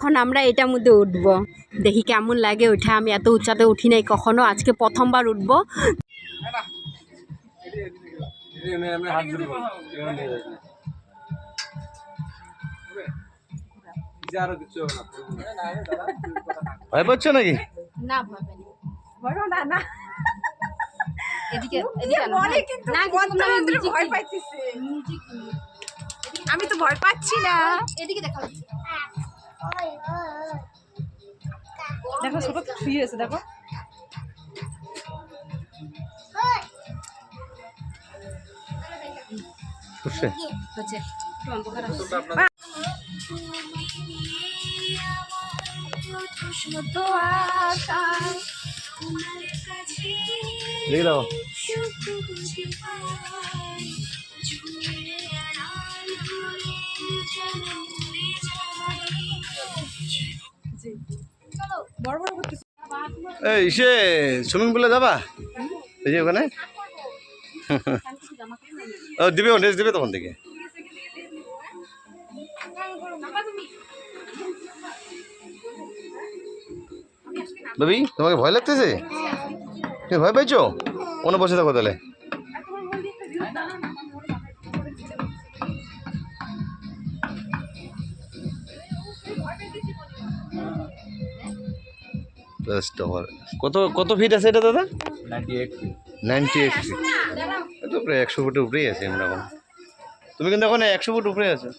এখন আমরা এটার মধ্যে উঠব? দেখি কেমন লাগে ওঠা আমি এত উঁচাতে উঠি নাই কখনো আজকে প্রথমবার উঠবো। ভয় পাচ্ছ নাকি? না না না। এদিকে এদিকে আনো, বলে। কিন্তু না, কিছু না, আমি তো ভয় পাচ্ছি না। এদিকে দেখাও। দেখো ছোট শুয়ে আছে দেখো। দেখে দাও। এই, সে সুইমিং পুলে যাবা? এই যে ওখানে? ও, দিবে ড্রেস দিবে তখন থেকে। বেবি, তোমাকে ভয় লাগতেছে? তুমি ভয় পাইছো মনে বসে থাকো তাহলে। First কত কত ফিট আছে এটা দাদা? নাইনটি এইট ফিট তো প্রায় একশো ফুটের উপরেই আছে আমরা এখন তুমি কিন্তু এখন একশো ফুট উপরে আছো।